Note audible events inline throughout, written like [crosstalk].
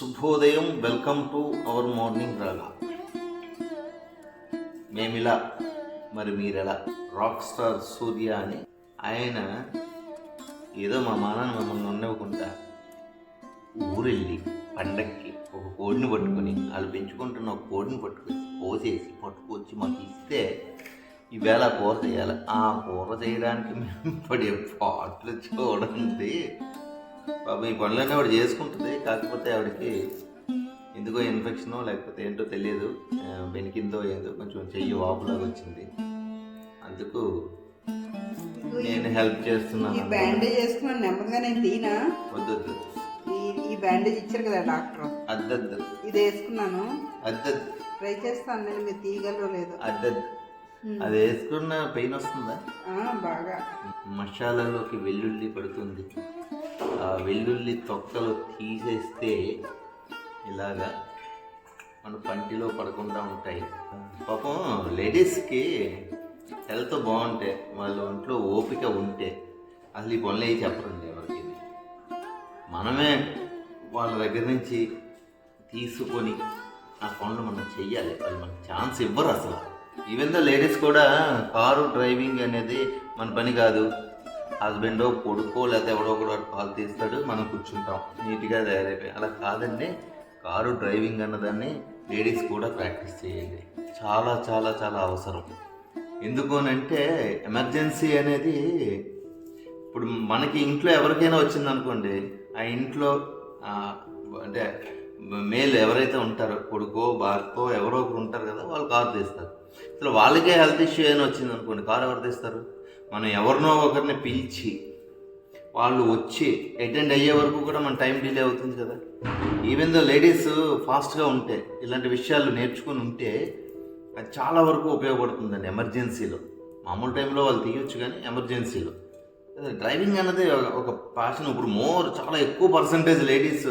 శుభోదయం welcome to our morning రాగా మేమిలా మరి మీరెలా? రాక్ స్టార్ సూర్య అని ఆయన ఏదో మా మానాన్ని మమ్మల్ని ఉండవకుండా ఊరెళ్ళి పండక్కి ఒక కోడిని పట్టుకొని వాళ్ళు పెంచుకుంటున్న ఒక కోడిని పట్టుకొని కోసేసి పట్టుకొచ్చి మాకు ఇస్తే ఈవేళ కూర చేయాలి. ఆ కూర చేయడానికి మేము పడే పాటలు చూడండి. పాపం ఈ పనులన్నీ ఆవిడ చేసుకుంటుంది కాకపోతే ఆవిడకి ఎందుకో ఇన్ఫెక్షనో లేకపోతే ఏంటో తెలియదు ఆ, బెనికిందో ఏందో కొంచెం చెయ్యి వాపులాగా వచ్చింది. అందుకు నేను హెల్ప్ చేస్తున్నాను బ్యాండేజ్ వేసుకున్నాను నెమ్మదిగా నేను తీనా? వద్దు వద్దు. ఈ బ్యాండేజ్ ఇచ్చారు కదా డాక్టర్. అద్దద్దు ఇది వేసుకున్నాను. అద్దద్దు ట్రై చేస్తాను నేను మీరు తీయగలరో లేదో. అద్దద్దు అది వేసుకున్న పెయిన్ వస్తుందా? బాగా. మసాలాలోకి వెల్లుల్లి పడుతుంది. ఆ వెల్లుల్లి తొక్కలు తీసేస్తే ఇలాగా మన పంటిలో పడకుండా ఉంటాయి. పాపం లేడీస్కి హెల్త్ బాగుంటే వాళ్ళ ఒంట్లో ఓపిక ఉంటే అసలు ఈ పనులు అవి చెప్పరండి ఎవరికి? మనమే వాళ్ళ దగ్గర నుంచి తీసుకొని ఆ పనులు మనం చెయ్యాలి. వాళ్ళు మనకు ఛాన్స్ ఇవ్వరు అసలు. ఈవెన్ ద లేడీస్ కూడా కారు డ్రైవింగ్ అనేది మన పని కాదు. హస్బెండో కొడుకో లేకపోతే ఎవడో ఒకడో కాల్ తీస్తాడు మనం కూర్చుంటాం. నీట్గా తయారైపోయి. అలా కాదండి కారు డ్రైవింగ్ అన్నదాన్ని లేడీస్ కూడా ప్రాక్టీస్ చేయండి. చాలా చాలా చాలా అవసరం. ఎందుకోనంటే ఎమర్జెన్సీ అనేది ఇప్పుడు మనకి ఇంట్లో ఎవరికైనా వచ్చింది అనుకోండి ఆ ఇంట్లో అంటే మేల్ ఎవరైతే ఉంటారో కొడుకో భార్తో ఎవరో ఒకరు ఉంటారు కదా వాళ్ళు కారు తీస్తారు. అసలు వాళ్ళకే హెల్త్ ఇష్యూ అయినా వచ్చింది అనుకోండి కారు ఎవరు తీస్తారు? మనం ఎవరినో ఒకరిని పిలిచి వాళ్ళు వచ్చి అటెండ్ అయ్యే వరకు కూడా మన టైం డిలే అవుతుంది కదా. ఈవెన్ దో లేడీస్ ఫాస్ట్గా ఉంటే ఇలాంటి విషయాలు నేర్చుకుని ఉంటే అది చాలా వరకు ఉపయోగపడుతుందండి ఎమర్జెన్సీలో. మామూలు టైంలో వాళ్ళు తీయొచ్చు కానీ ఎమర్జెన్సీలో. డ్రైవింగ్ అన్నది ఒక- ఒక ప్యాషన్ ఇప్పుడు మోర్ చాలా ఎక్కువ పర్సంటేజ్ లేడీస్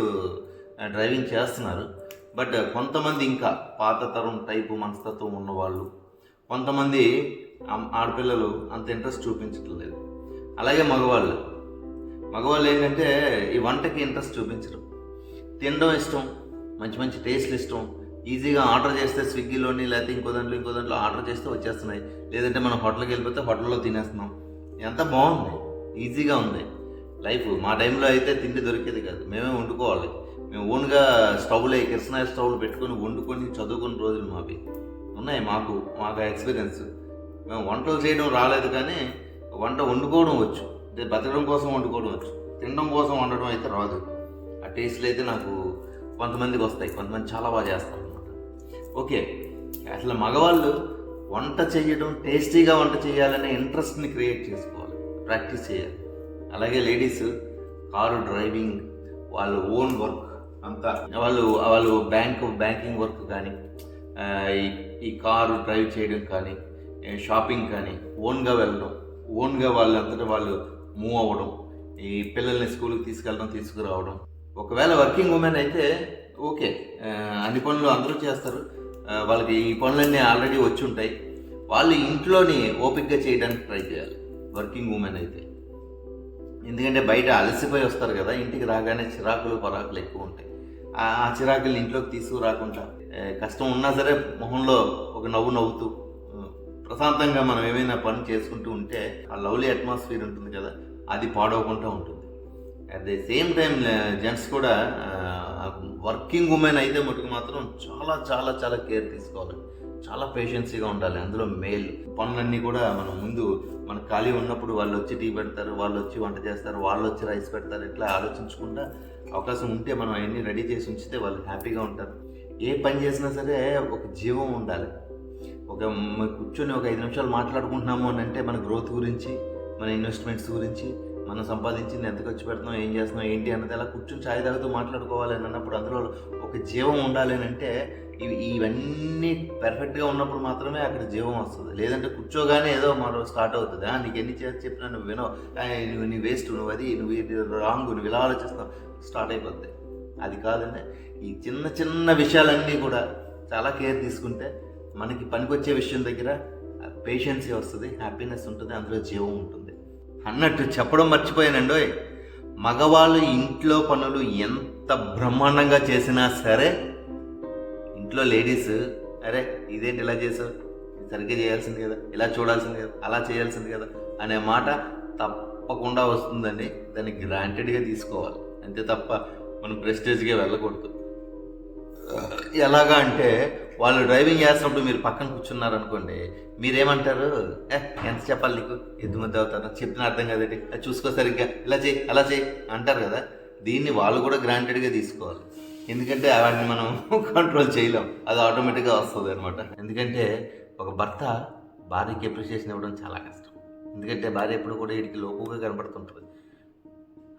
డ్రైవింగ్ చేస్తున్నారు. బట్ కొంతమంది ఇంకా పాత తరం టైపు మనస్తత్వం ఉన్నవాళ్ళు కొంతమంది ఆడపిల్లలు అంత ఇంట్రెస్ట్ చూపించట్లేదు. అలాగే మగవాళ్ళు. మగవాళ్ళు ఏంటంటే ఈ వంటకి ఇంట్రెస్ట్ చూపించరు. తినడం ఇష్టం మంచి మంచి టేస్ట్లు ఇష్టం. ఈజీగా ఆర్డర్ చేస్తే స్విగ్గీలోని లేకపోతే ఇంకో దాంట్లో ఇంకో దాంట్లో ఆర్డర్ చేస్తే వచ్చేస్తున్నాయి. లేదంటే మనం హోటల్కి వెళ్ళిపోతే హోటల్లో తినేస్తున్నాం. ఎంత బాగుంది. ఈజీగా ఉంది. లైఫ్ మా టైంలో అయితే తిండి దొరికేది కాదు. మేమే వండుకోవాలి. మేము ఓన్గా స్టవ్లో కృష్ణ స్టవ్లు పెట్టుకొని వండుకొని చదువుకున్న రోజులు మావి. ఉన్నాయి మాకు మాకు ఎక్స్పీరియన్స్ మేము వంటలు చేయడం రాలేదు కానీ వంట వండుకోవడం వచ్చు. అంటే బతకడం కోసం వండుకోవడం వచ్చు. తినడం కోసం వండడం అయితే రాదు. ఆ టేస్ట్లు అయితే నాకు కొంతమందికి వస్తాయి. కొంతమంది చాలా బాగా చేస్తారు అనమాట ఓకే. అసలు మగవాళ్ళు వంట చేయడం టేస్టీగా వంట చేయాలనే ఇంట్రెస్ట్ని క్రియేట్ చేసుకోవాలి. ప్రాక్టీస్ చేయాలి. అలాగే లేడీస్ కారు డ్రైవింగ్ వాళ్ళ ఓన్ వర్క్ అంతా. వాళ్ళు వాళ్ళు బ్యాంక్ బ్యాంకింగ్ వర్క్ కానీ ఈ- ఈ కారు డ్రైవ్ చేయడం కానీ షాపింగ్ కానీ ఓన్గా వెళ్ళడం ఓన్గా వాళ్ళంతటా వాళ్ళు మూవ్ అవ్వడం ఈ పిల్లల్ని స్కూల్కి తీసుకెళ్ళడం తీసుకురావడం. ఒకవేళ వర్కింగ్ ఉమెన్ అయితే ఓకే అన్ని పనులు అందరూ చేస్తారు. వాళ్ళకి ఈ పనులన్నీ ఆల్రెడీ వచ్చి ఉంటాయి. వాళ్ళు ఇంట్లోని ఓపిక్గా చేయడానికి ట్రై చేయాలి వర్కింగ్ ఉమెన్ అయితే. ఎందుకంటే బయట అలసిపోయి వస్తారు కదా ఇంటికి రాగానే చిరాకులు పరాకులు ఎక్కువ ఉంటాయి. ఆ ఆ చిరాకులు ఇంట్లోకి తీసుకురాకుండా కష్టం ఉన్నా సరే మొహంలో ఒక నవ్వు నవ్వుతూ ప్రశాంతంగా మనం ఏమైనా పని చేసుకుంటూ ఉంటే ఆ లవ్లీ అట్మాస్ఫియర్ ఉంటుంది కదా అది పాడవకుండా ఉంటుంది. At the same time gents కూడా వర్కింగ్ ఉమెన్ అయితే మటుకు మాత్రం చాలా చాలా చాలా కేర్ తీసుకోవాలి. చాలా పేషెన్సీగా ఉండాలి. అందులో మేల్. పనులన్నీ కూడా మనం ముందు మన ఖాళీ ఉన్నప్పుడు వాళ్ళు వచ్చి టీ పెడతారు వాళ్ళు వచ్చి వంట చేస్తారు వాళ్ళు వచ్చి రైస్ పెడతారు ఇట్లా ఆలోచించకుండా అవకాశం ఉంటే మనం అవన్నీ రెడీ చేసి ఉంచితే వాళ్ళు హ్యాపీగా ఉంటారు. ఏ పని చేసినా సరే ఒక జీవం ఉండాలి. ఒక కూర్చొని ఒక ఐదు నిమిషాలు మాట్లాడుకుంటున్నాము అని అంటే మన గ్రోత్ గురించి మన ఇన్వెస్ట్మెంట్స్ గురించి మనం సంపాదించింది ఎంత ఖర్చు పెడుతున్నాం ఏం చేస్తున్నాం ఏంటి అన్నది అలా కూర్చొని చాయ్ తాగుతూ మాట్లాడుకోవాలి అని అన్నప్పుడు అందులో ఒక జీవం ఉండాలి అని అంటే ఇవి ఇవన్నీ పెర్ఫెక్ట్గా ఉన్నప్పుడు మాత్రమే అక్కడ జీవం వస్తుంది. లేదంటే కూర్చోగానే ఏదో మరో స్టార్ట్ అవుతుంది. "ఆ, నీకు ఎన్ని చెప్పినా నువ్వు వినో నువ్వు నీ వేస్ట్ నువ్వు అది నువ్వు రాంగ్ నువ్వు ఇలా ఆలోచిస్తావు స్టార్ట్ అయిపోద్ది. అది కాదండి. ఈ చిన్న చిన్న విషయాలన్నీ కూడా చాలా కేర్ తీసుకుంటే మనకి పనికొచ్చే విషయం దగ్గర పేషెన్సీ వస్తుంది హ్యాపీనెస్ ఉంటుంది అందులో జీవం ఉంటుంది. అన్నట్టు చెప్పడం మర్చిపోయానండి ఓయ్. మగవాళ్ళు ఇంట్లో పనులు ఎంత బ్రహ్మాండంగా చేసినా సరే ఇంట్లో లేడీస్ అరే ఇదేంటి ఇలా చేసావు? సరిగ్గా చేయాల్సింది కదా ఇలా చూడాల్సింది కదా అలా చేయాల్సింది కదా అనే మాట తప్పకుండా వస్తుందండి. దాన్ని గ్రాంటెడ్గా తీసుకోవాలి. అంతే తప్ప మనం ప్రెస్టేజ్గా వెళ్ళకూడదు. ఎలాగా అంటే వాళ్ళు డ్రైవింగ్ చేస్తున్నప్పుడు మీరు పక్కన కూర్చున్నారు అనుకోండి మీరేమంటారు? ఏ ఎంత చెప్పాలి నీకు? ఎద్దు మధ్య అవుతారు చెప్పిన అర్థం కదండి అది చూసుకో సరిగ్గా. ఇలా చేయి అలా చేయి అంటారు కదా. దీన్ని వాళ్ళు కూడా గ్రాంటెడ్గా తీసుకోవాలి. ఎందుకంటే వాటిని మనం [laughs] కంట్రోల్ చేయలేం. అది ఆటోమేటిక్గా వస్తుంది అనమాట ఎందుకంటే ఒక భర్త భార్యకి అప్రిషియేషన్ ఇవ్వడం చాలా కష్టం. ఎందుకంటే భార్య ఎప్పుడు కూడా వీడికి లోపుగా కనబడుతుంటుంది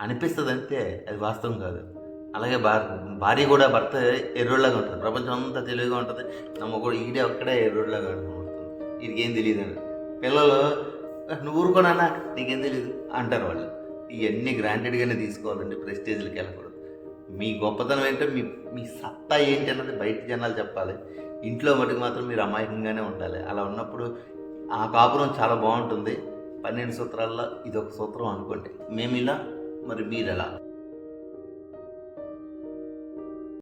అనిపిస్తుంది అంతే అది వాస్తవం కాదు. అలాగే భార్య భార్య కూడా భర్త ఎర్రోళ్ళగా ఉంటుంది. ప్రపంచం అంతా తెలివిగా ఉంటుంది. నమ్మ కూడా ఈడే ఒక్కడే ఎర్రోళ్ళగా ఉంటుంది వీడికి ఏం తెలియదు అని పిల్లలు "ఆ, నువ్వు ఊరుకోనన్నా నీకేం తెలియదు అంటారు వాళ్ళు. ఇవన్నీ గ్రాంటెడ్గానే తీసుకోవాలండి ప్రెస్టేజ్లకి వెళ్ళకూడదు. మీ గొప్పతనం ఏంటో మీ మీ సత్తా ఏంటి అన్నది బయట జనాలు చెప్పాలి. ఇంట్లో మటుకు మాత్రం మీరు అమాయకంగానే ఉండాలి. అలా ఉన్నప్పుడు ఆ కాపురం చాలా బాగుంటుంది. పన్నెండు సూత్రాల్లో ఇది ఒక సూత్రం అనుకోండి. మేము ఇలా మరి మీరు ఎలా